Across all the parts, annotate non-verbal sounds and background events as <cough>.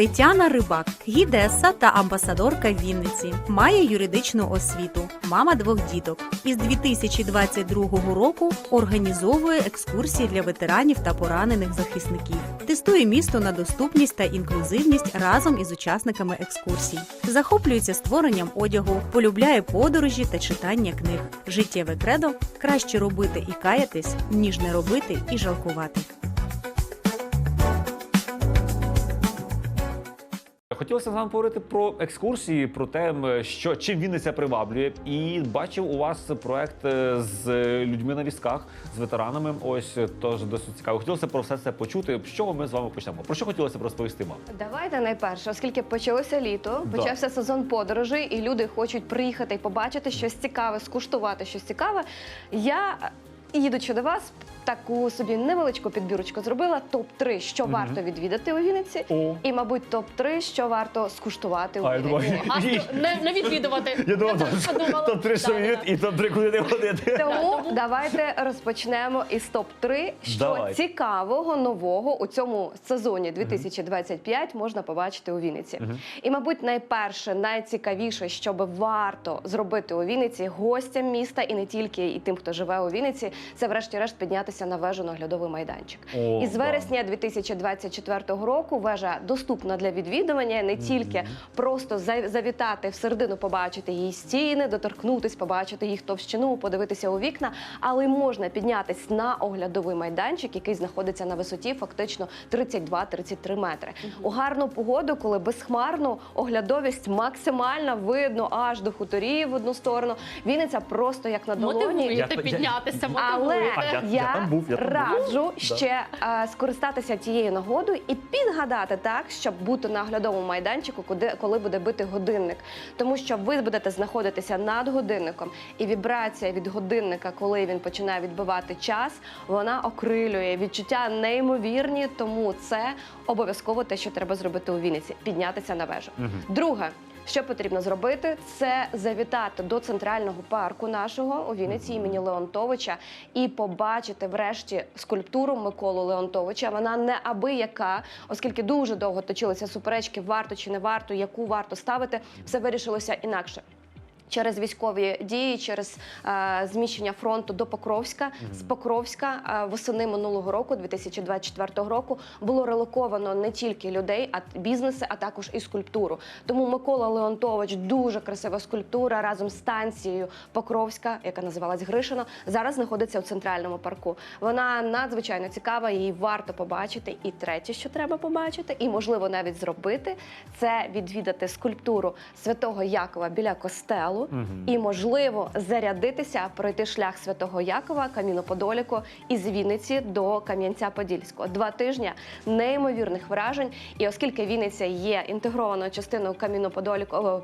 Тетяна Рибак, гідеса та амбасадорка Вінниці, має юридичну освіту, мама двох діток. Із 2022 року організовує екскурсії для ветеранів та поранених захисників. Тестує місто на доступність та інклюзивність разом із учасниками екскурсій. Захоплюється створенням одягу, полюбляє подорожі та читання книг. Життєве кредо краще робити і каятись, ніж не робити і жалкувати. Хотілося з вами поговорити про екскурсії, про те, що чим Вінниця приваблює. І бачив у вас проект е, з людьми на візках, з ветеранами. Ось е, тож досить цікаво. Хотілося про все це почути. З чого ми з вами почнемо? Про що хотілося б розповісти вам? Давайте найперше, оскільки почалося літо, Да. почався сезон подорожей, і люди хочуть приїхати і побачити щось цікаве, скуштувати щось цікаве. Я, їдучи до вас, таку собі невеличку підбірочку зробила. Топ 3 що Мгм. варто відвідати у Вінниці, О. і, мабуть, топ 3 що варто скуштувати у А, я Вінниці. думаю, А що, не, не відвідувати. Я думав, теж подумала. топ 3 що Да, да. і топ 3 куди не ходити. Тому давайте розпочнемо із топ 3 що Давай. цікавого нового у цьому сезоні 2025 можна побачити у Вінниці. І, мабуть, найперше, найцікавіше, що би варто зробити у Вінниці гостям міста і не тільки і тим, хто живе у Вінниці, це врешті-решт піднятися на вежу наглядовий майданчик. О, Із да. вересня 2024 року вежа доступна для відвідування не тільки просто за- завітати всередину, побачити її стіни, доторкнутись, побачити їх товщину, подивитися у вікна, але й можна піднятись на оглядовий майданчик, який знаходиться на висоті фактично 32-33 метри. У гарну погоду, коли безхмарно, оглядовість максимальна, видно аж до хуторів в одну сторону. Вінниця просто як на долоні. Мотивуєте піднятися, Але мотивуєте. А, я- я, там був, я там раджу Да. ще е, скористатися тією нагодою і підгадати так, щоб бути на оглядовому майданчику, куди коли буде бити годинник. Тому що ви будете знаходитися над годинником, і вібрація від годинника, коли він починає відбивати час, вона окрилює відчуття неймовірні. Тому це обов'язково те, що треба зробити у Вінниці піднятися на вежу. Друге. Що потрібно зробити, це завітати до центрального парку нашого у Вінниці імені Леонтовича і побачити врешті скульптуру Миколу Леонтовича. Вона не аби яка, оскільки дуже довго точилися суперечки, варто чи не варто, яку варто ставити. Все вирішилося інакше. Через військові дії, через е, зміщення фронту до Покровська з Покровська е, восени минулого року, 2024 року, було релоковано не тільки людей, а бізнеси, а також і скульптуру. Тому Микола Леонтович дуже красива скульптура разом з станцією Покровська, яка називалась Гришино, зараз знаходиться у центральному парку. Вона надзвичайно цікава, її варто побачити. І третє, що треба побачити, і можливо навіть зробити, це відвідати скульптуру святого Якова біля костелу, і можливо зарядитися, пройти шлях святого Якова, Кам'яно-Подоліку із Вінниці до Кам'янця-Подільського. Два тижні неймовірних вражень. І оскільки Вінниця є інтегрованою частиною Кам'яно-Подоліку,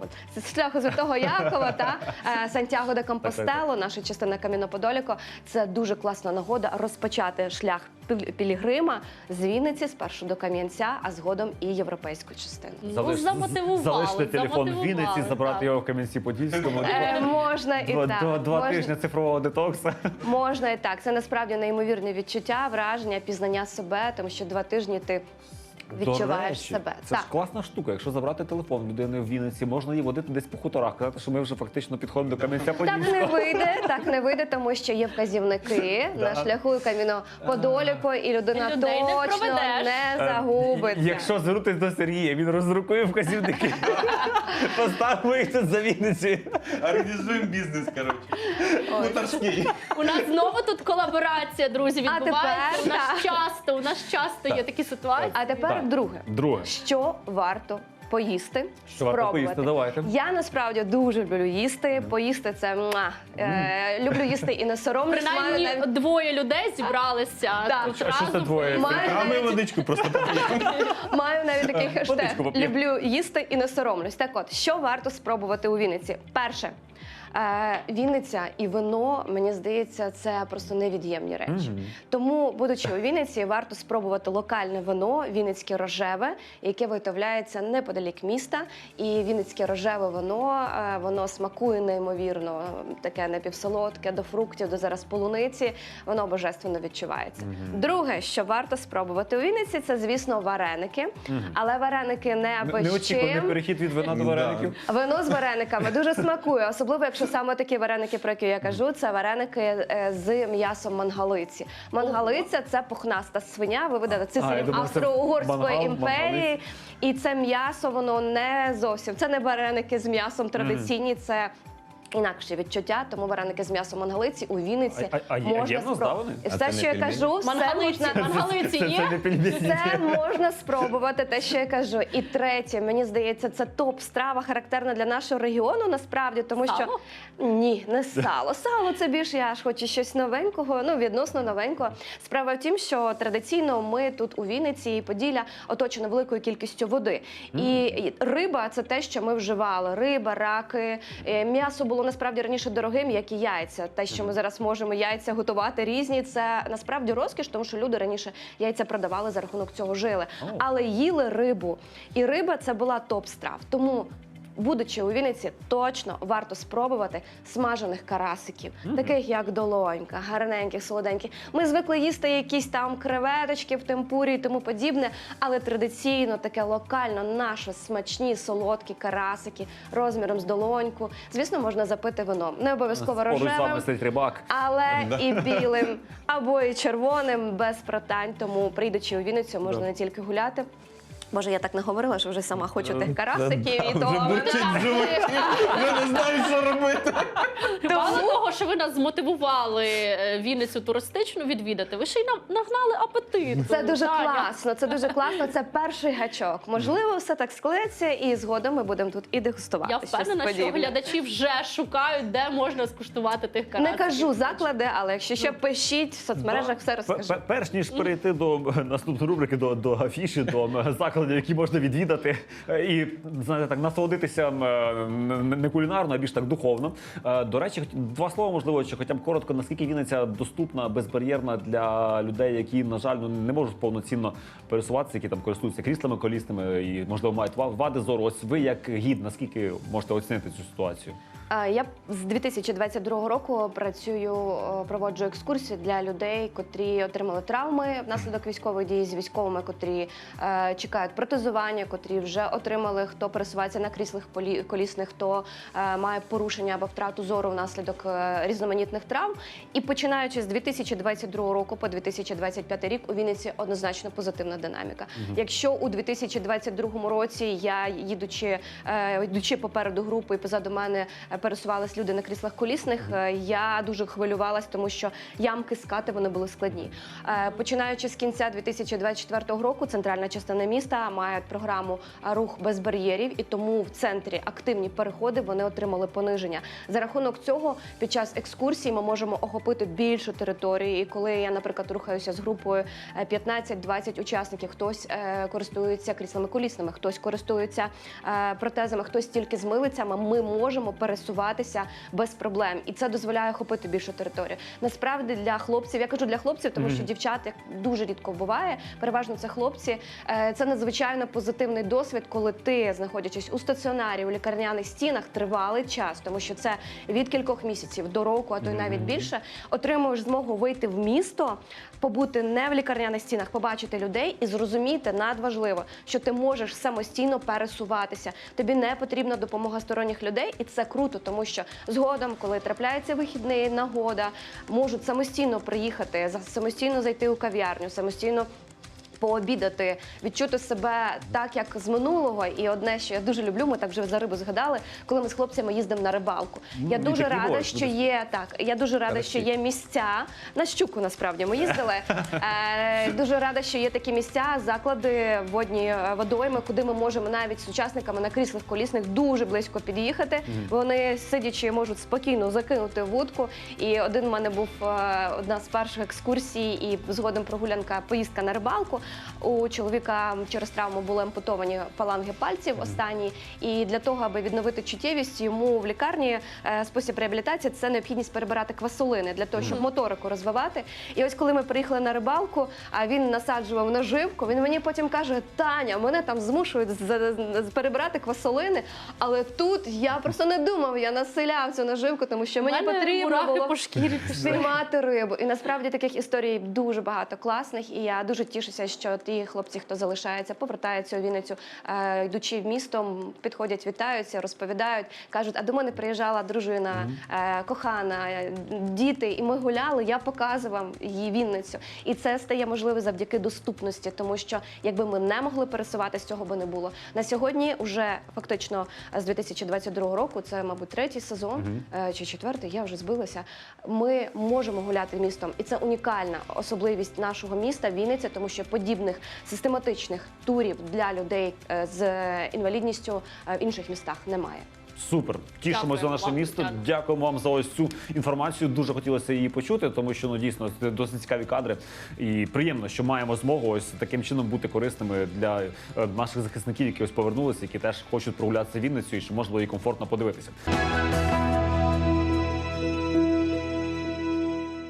шляху святого Якова та е, Сантьяго де Компостело, наша частина Кам'яно-Подоліку, це дуже класна нагода розпочати шлях пілігрима з Вінниці спершу до Кам'янця, а згодом і європейську частину. Ну, замотивували. залишити телефон в Вінниці, забрати так. його в Е, можна і Два, так. два, два можна, тижні цифрового детокса. можна і так. Це насправді неймовірне відчуття, враження, пізнання себе, тому що два тижні ти відчуваєш речі, себе. Це так. ж класна штука. Якщо забрати телефон людини в Вінниці, можна її водити десь по хуторах, казати, що ми вже фактично підходимо до камянця Так не вийде, <laughs> так не вийде, тому що є вказівники на шляху каміно Подоліку, і людина І людей не точно проведеш. не Е, загубиться. Якщо звернутися до Сергія, він роздрукує вказівники. <laughs> Поставимо їх тут за Вінниці. Організуємо бізнес, коротше. Хуторський. У нас знову тут колаборація, друзі, відбувається. у нас часто, у нас часто є такі ситуації. А тепер Так. друге. Друге. Що варто поїсти? Що варто спробувати? поїсти? Давайте. Я насправді дуже люблю їсти. Поїсти це муа. Е, люблю їсти і не соромлюсь. Маю Принаймні навіть- двоє людей зібралися Так. тут А що це разом. двоє? Маю А ми навіть, водичку просто поп'ємо. маю навіть такий хештег. Поп'ємо. Люблю їсти і не соромлюсь. Так от, що варто спробувати у Вінниці? Перше. Е, Вінниця і вино, мені здається, це просто невід'ємні речі. Мгм. Тому, будучи у Вінниці, варто спробувати локальне вино, вінницьке рожеве, яке виготовляється неподалік міста. І вінницьке рожеве вино, е, воно смакує неймовірно, таке напівсолодке, до фруктів, до зараз полуниці. Воно божественно відчувається. Друге, що варто спробувати у Вінниці, це звісно вареники. Але вареники не аби з Неочікуваний перехід від вина до вареників. Вино з варениками дуже смакує, особливо якщо саме такі вареники, про які я кажу, це вареники е, з м'ясом мангалиці. Мангалиця це пухнаста свиня, виведена це А, з Австро-Угорської імперії. І це м'ясо, воно не зовсім. Це не вареники з м'ясом традиційні, це. Інакше відчуття, тому вареники з м'ясом мангалиці у Вінниці А- а- а є- можна є в нас, да, вони? А Все, не що я пельмені? кажу, все Мангалиці, можна мангалиці Це, є? можна спробувати, те, що я кажу. І третє, мені здається, це топ-страва характерна для нашого регіону, насправді, тому що Сало? ні, не сало. Сало це більше я ж хочу щось новенького, ну відносно новенького. Справа в тім, що традиційно ми тут у Вінниці і Поділля оточено великою кількістю води. І і риба це те, що ми вживали. Риба, раки, е, м'ясо було насправді раніше дорогим, як і яйця. Те, що ми зараз можемо яйця готувати різні, це насправді розкіш, тому що люди раніше яйця продавали за рахунок цього жили, але їли рибу. І риба це була топ страв. Тому. Будучи у Вінниці, точно варто спробувати смажених карасиків, таких як долонька, гарненьких, солоденьких. Ми звикли їсти якісь там креветочки в темпурі і тому подібне, але традиційно таке локально наше смачні солодкі карасики розміром з долоньку. Звісно, можна запити вином. Не обов'язково рожевим, рибак. але <laughs> Да. і білим або і червоним без протань. Тому прийдучи у Вінницю, можна Да. не тільки гуляти. Може, я так не говорила, що вже сама хочу Е, тих карасиків і Вже того. бурчить в животі. Вже не знаю, що робити. Мало того, що ви нас змотивували е, Вінницю туристичну відвідати, ви ще й нам нагнали апетит. Це дуже Таня. класно. Це дуже класно. Це перший гачок. Можливо, все так склеться, і згодом ми будемо тут і дегустувати. Я впевнена, що глядачі вже шукають, де можна скуштувати тих Не кажу заклади, але якщо що, пишіть в соцмережах, все розкажу. Перш ніж перейти до е, наступної рубрики, до, афіші, до е, закладів, які можна відвідати, е, і знаєте, так насолодитися е, не кулінарно, а більш так духовно. Е, До речі, два слова, можливо, чи хоча б коротко, наскільки Вінниця доступна, безбар'єрна для людей, які, на жаль, ну, не можуть повноцінно пересуватися, які там користуються кріслами колісними і, можливо, мають ва- вади зору. Ось ви як гід, наскільки можете оцінити цю ситуацію? Я з 2022 року працюю, проводжу екскурсії для людей, котрі отримали травми внаслідок військових дій з військовими, котрі е, чекають протезування, котрі вже отримали, хто пересувається на кріслах колісних, хто е, має порушення або втрату зору внаслідок е, різноманітних травм. І починаючи з 2022 року по 2025 рік у Вінниці однозначно позитивна динаміка. Якщо у 2022 році я їдучи, е, йдучи попереду групи і позаду мене пересувались люди на кріслах колісних, е, я дуже хвилювалась, тому що ямки скати вони були складні. Починаючи з кінця 2024 року, центральна частина міста має програму е, рух без бар'єрів, і тому в центрі активні переходи вони отримали пониження. За рахунок цього, під час екскурсії ми можемо охопити більшу територію. І коли я, наприклад, рухаюся з групою е, 15-20 учасників, хтось е, користується кріслами колісними, хтось користується е, протезами, хтось тільки з милицями, ми можемо пересуватися без проблем, і це дозволяє охопити більшу територію. Насправді для хлопців, я кажу для хлопців, тому що дівчат як дуже рідко буває. Переважно це хлопці. Е, Це надзвичайно позитивний досвід, коли ти, знаходячись у стаціонарі у лікарняних стінах, тривалий час, тому що це від кількох місяців до року, а то й навіть більше, отримуєш змогу вийти в місто, побути не в лікарняних стінах, побачити людей і зрозуміти надважливо, що ти можеш самостійно пересуватися. Тобі не потрібна допомога сторонніх людей, і це круто, тому що згодом, коли трапляється вихідний, нагода, можуть самостійно приїхати, самостійно зайти у кав'ярню, самостійно. Пообідати, відчути себе так, як з минулого. І одне, що я дуже люблю, ми так вже за рибу згадали, коли ми з хлопцями їздимо на рибалку. я дуже рада, що є так. Я дуже рада, що є місця на щуку. Насправді ми їздили. <laughs> Е, дуже рада, що є такі місця, заклади, водні е, водойми, куди ми можемо навіть з учасниками на кріслах колісних дуже близько під'їхати. Вони сидячи можуть спокійно закинути вудку. І один в мене був е, одна з перших екскурсій, і згодом прогулянка, поїздка на рибалку. У чоловіка через травму були ампутовані фаланги пальців останні. І для того, аби відновити чуттєвість, йому в лікарні е, спосіб реабілітації це необхідність перебирати квасолини для того, щоб моторику розвивати. І ось коли ми приїхали на рибалку, а він насаджував наживку. Він мені потім каже: Таня, мене там змушують перебирати квасолини, але тут я просто не думав, я населяв цю наживку, тому що мені потрібно було по шкірі рибу. І насправді таких історій дуже багато класних. І я дуже тішуся, що ті хлопці, хто залишається, повертаються у Вінницю, е, йдучи в місто, підходять, вітаються, розповідають, кажуть: а до мене приїжджала дружина, е, кохана, е, діти, і ми гуляли. Я показував її Вінницю. І це стає можливо завдяки доступності, тому що якби ми не могли пересуватися, цього би не було. На сьогодні, вже фактично з 2022 року, це, мабуть, третій сезон чи четвертий, я вже збилася. Ми можемо гуляти містом, і це унікальна особливість нашого міста Вінниця, тому що подібних систематичних турів для людей е, з інвалідністю е, в інших містах немає. Супер, тішимося за наше місто. Дякуємо вам за ось цю інформацію. Дуже хотілося її почути, тому що ну дійсно це досить цікаві кадри. І приємно, що маємо змогу ось таким чином бути корисними для е, наших захисників, які ось повернулися, які теж хочуть прогулятися Вінницю і що можливо і комфортно подивитися.